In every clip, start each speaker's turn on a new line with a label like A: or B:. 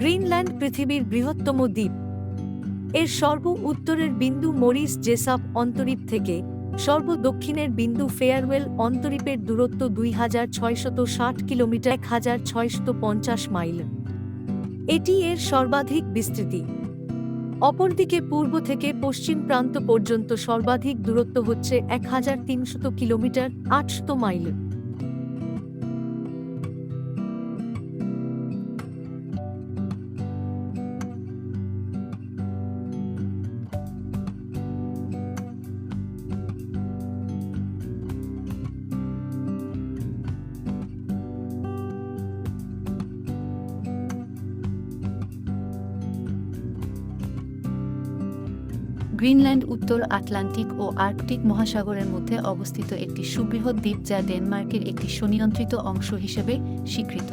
A: Greenland পৃথিবীর বৃহত্তম দ্বীপ। এর সর্ব উত্তরের বিন্দু মরিস জেসাপ অন্তরীপ থেকে সর্ব দক্ষিণের বিন্দু ফেয়ারওয়েল অন্তরীপের দূরত্ব দুই হাজার ছয়শত ষাট কিলোমিটার, এক হাজার ছয়শত পঞ্চাশ মাইল। এটি এর সর্বাধিক বিস্তৃতি। অপরদিকে পূর্ব থেকে পশ্চিম প্রান্ত পর্যন্ত সর্বাধিক দূরত্ব হচ্ছে এক হাজার তিনশত কিলোমিটার, আটশত মাইল।
B: গ্রিনল্যান্ড, উত্তর আটলান্টিক ও আর্কটিক মহাসাগরের মধ্যে অবস্থিত একটি সুবৃহৎ দ্বীপ যা ডেনমার্কের একটি সুনিয়ন্ত্রিত অংশ হিসেবে স্বীকৃত।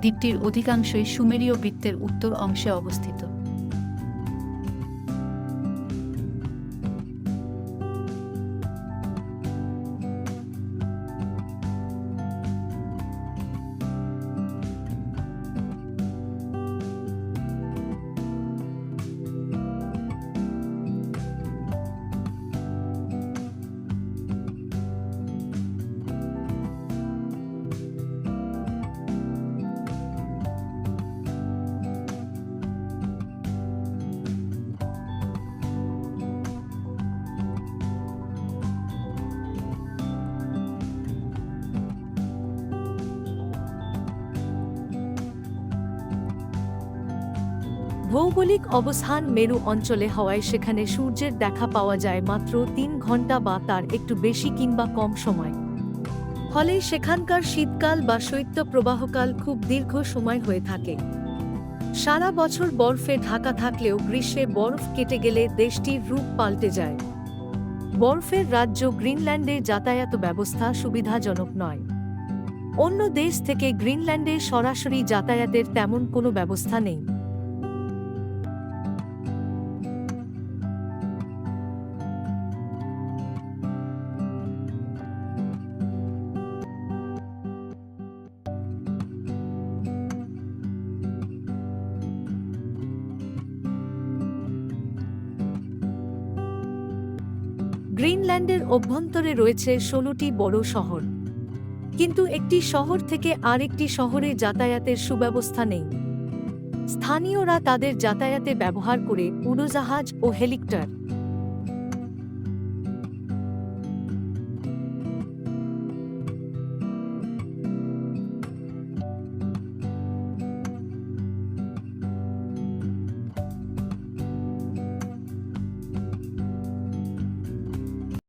B: দ্বীপটির অধিকাংশই সুমেরীয় বৃত্তের উত্তর অংশে অবস্থিত।
A: ভৌগোলিক অবস্থান মেরু অঞ্চলে হওয়ায় সেখানে সূর্যের দেখা পাওয়া যায় মাত্র তিন ঘণ্টা বা তার একটু বেশি কিংবা কম সময়। ফলে সেখানকার শীতকাল বা শৈত্য প্রবাহকাল খুব দীর্ঘ সময় হয়ে থাকে। সারা বছর বরফে ঢাকা থাকলেও গ্রীষ্মে বরফ কেটে গেলে দেশটির রূপ পাল্টে যায়। বরফের রাজ্য গ্রিনল্যান্ডে যাতায়াত ব্যবস্থা সুবিধাজনক নয়। অন্য দেশ থেকে গ্রিনল্যান্ডে সরাসরি যাতায়াতের তেমন কোনো ব্যবস্থা নেই। গ্রিনল্যান্ডের অভ্যন্তরে রয়েছে ষোলোটি বড় শহর। কিন্তু একটি শহর থেকে আরেকটি শহরে যাতায়াতের সুব্যবস্থা নেই। স্থানীয়রা তাদের যাতায়াতে ব্যবহার করে উড়োজাহাজ ও হেলিকপ্টার